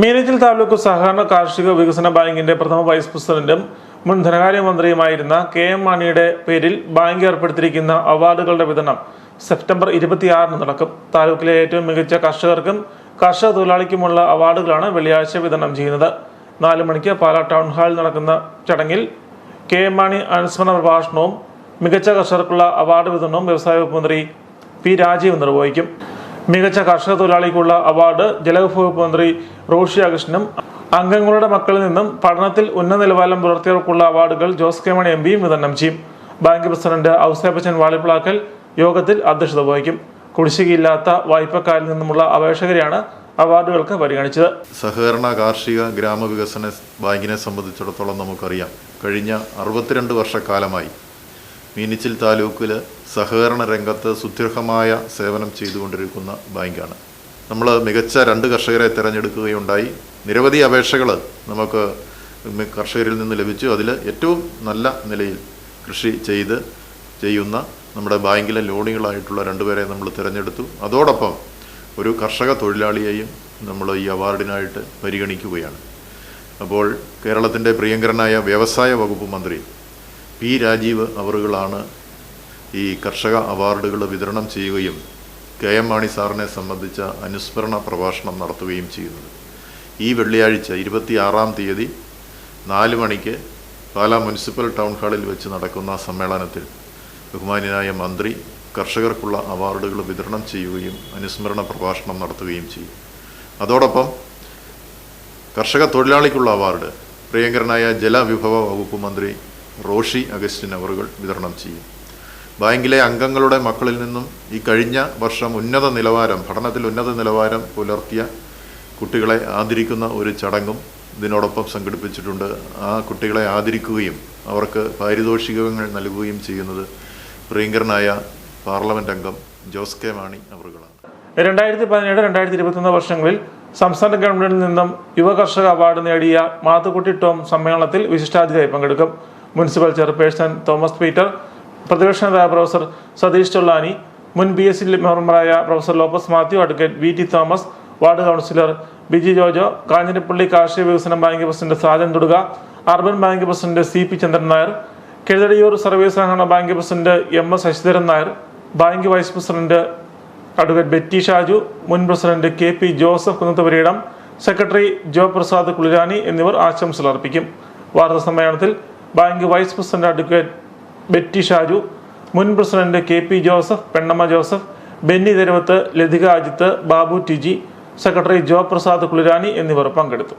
മീനച്ചിൽ താലൂക്ക് സഹകരണ കാർഷിക വികസന ബാങ്കിന്റെ പ്രഥമ വൈസ് പ്രസിഡന്റും മുൻ ധനകാര്യമന്ത്രിയുമായിരുന്ന കെ എം മാണിയുടെ പേരിൽ ബാങ്ക് ഏർപ്പെടുത്തിയിരിക്കുന്ന അവാർഡുകളുടെ വിതരണം സെപ്റ്റംബർ ഇരുപത്തിയാറിന് നടക്കും. താലൂക്കിലെ ഏറ്റവും മികച്ച കർഷകർക്കും കർഷക തൊഴിലാളിക്കുമുള്ള അവാർഡുകളാണ് വെള്ളിയാഴ്ച വിതരണം ചെയ്യുന്നത്. നാല് മണിക്ക് പാലാ ടൗൺ ഹാളിൽ നടക്കുന്ന ചടങ്ങിൽ കെ എം മാണി അനുസ്മരണ പ്രഭാഷണവും മികച്ച കർഷകർക്കുള്ള അവാർഡ് വിതരണവും വ്യവസായ വകുപ്പ് മന്ത്രി പി രാജീവ് നിർവഹിക്കും. മികച്ച കർഷക തൊഴിലാളിക്കുള്ള അവാർഡ് ജലവിഭവ വകുപ്പ് മന്ത്രി റോഷി അകൃഷ്ണനും അംഗങ്ങളുടെ മക്കളിൽ നിന്നും പഠനത്തിൽ ഉന്നത നിലവാരം പുലർത്തിയവർക്കുള്ള അവാർഡുകൾ ജോസ് കെ മണി എം പിയും വിതരണം ചെയ്യും. ബാങ്ക് പ്രസിഡന്റ് ഔസേപ്പച്ചൻ വാളിപ്പിളാക്കൽ യോഗത്തിൽ അധ്യക്ഷത വഹിക്കും. കുടിശ്ശികയില്ലാത്ത വായ്പക്കാരിൽ നിന്നുമുള്ള അപേക്ഷകരെയാണ് അവാർഡുകൾക്ക് പരിഗണിച്ചത്. സഹകരണ കാർഷിക ഗ്രാമവികസന ബാങ്കിനെ സംബന്ധിച്ചിടത്തോളം നമുക്കറിയാം. കഴിഞ്ഞ അറുപത്തിരണ്ട് വർഷക്കാലമായി മീനിച്ചിൽ താലൂക്കിൽ സഹകരണ രംഗത്ത് സുദീർഘമായ സേവനം ചെയ്തുകൊണ്ടിരിക്കുന്ന ബാങ്കാണ്. നമ്മൾ മികച്ച രണ്ട് കർഷകരെ തിരഞ്ഞെടുക്കുകയുണ്ടായി. നിരവധി അപേക്ഷകൾ നമുക്ക് കർഷകരിൽ നിന്ന് ലഭിച്ചു. അതിൽ ഏറ്റവും നല്ല നിലയിൽ കൃഷി ചെയ്ത് ചെയ്യുന്ന നമ്മുടെ ബാങ്കിലെ ലോണുകളായിട്ടുള്ള രണ്ടുപേരെ നമ്മൾ തിരഞ്ഞെടുത്തു. അതോടൊപ്പം ഒരു കർഷക തൊഴിലാളിയെയും നമ്മൾ ഈ അവാർഡിനായിട്ട് പരിഗണിക്കുകയാണ്. അപ്പോൾ കേരളത്തിന്റെ പ്രിയങ്കരനായ വ്യവസായ വകുപ്പ് മന്ത്രി പി രാജീവ് അവറുകളാണ് ഈ കർഷക അവാർഡുകൾ വിതരണം ചെയ്യുകയും കെ എം മാണി സാറിനെ സംബന്ധിച്ച അനുസ്മരണ പ്രഭാഷണം നടത്തുകയും ചെയ്യുന്നത്. ഈ വെള്ളിയാഴ്ച ഇരുപത്തിയാറാം തീയതി നാല് മണിക്ക് പാലാ മുനിസിപ്പൽ ടൗൺ ഹാളിൽ വെച്ച് നടക്കുന്ന സമ്മേളനത്തിൽ ബഹുമാന്യനായ മന്ത്രി കർഷകർക്കുള്ള അവാർഡുകൾ വിതരണം ചെയ്യുകയും അനുസ്മരണ പ്രഭാഷണം നടത്തുകയും ചെയ്യും. അതോടൊപ്പം കർഷക തൊഴിലാളിക്കുള്ള അവാർഡ് പ്രിയങ്കരനായ ജലവിഭവ വകുപ്പ് മന്ത്രി റോഷി അഗസ്റ്റിൻ അവറുകൾ വിതരണം ചെയ്യും. ബാങ്കിലെ അംഗങ്ങളുടെ മക്കളിൽ നിന്നും ഈ കഴിഞ്ഞ വർഷം ഉന്നത നിലവാരം പഠനത്തിൽ ഉന്നത നിലവാരം പുലർത്തിയ കുട്ടികളെ ആദരിക്കുന്ന ഒരു ചടങ്ങും ഇതിനോടൊപ്പം സംഘടിപ്പിച്ചിട്ടുണ്ട്. ആ കുട്ടികളെ ആദരിക്കുകയും അവർക്ക് പാരിതോഷികങ്ങൾ നൽകുകയും ചെയ്യുന്നത് പ്രിയങ്കരനായ പാർലമെന്റ് അംഗം ജോസ് കെ മാണി അവറുകളാണ്. രണ്ടായിരത്തി പതിനേഴ് രണ്ടായിരത്തി ഇരുപത്തൊന്ന് വർഷങ്ങളിൽ സംസ്ഥാന ഗവൺമെന്റിൽ നിന്നും യുവ കർഷക അവാർഡ് നേടിയ മാത്തുക്കുട്ടി ടോം സമ്മേളനത്തിൽ വിശിഷ്ടാതിഥിയായി പങ്കെടുക്കും. മുനിസിപ്പൽ ചെയർപേഴ്സൺ തോമസ് പീറ്റർ പ്രതിപക്ഷ നേതാവ് പ്രൊഫസർ സതീഷ് ചൊള്ളാനി മുൻ B S C professor Lopez Mathew advocate V T Thomas ward councillor Biji Jojo Kanjirappally കാർഷിക വികസന bank president Sajan Durga urban bank president C P Chandran Nair Kizhadiyoor service സഹകരണ bank president M S Sasidharan Nair bank vice president advocate Betty Shaju മുൻ president K P Joseph Kunnathupurayidam secretary Jo Prasad Kulirani എന്നിവർ ആശംസകൾ അർപ്പിക്കും. വാർത്താ സമ്മേളനത്തിൽ bank vice president advocate Betty Shaju മുൻ president K P Joseph Pennamma Joseph Benny Theruvath Lathika Ajith Babu Tiji secretary Jo Prasad Kulirani എന്നിവർ പങ്കെടുത്തു.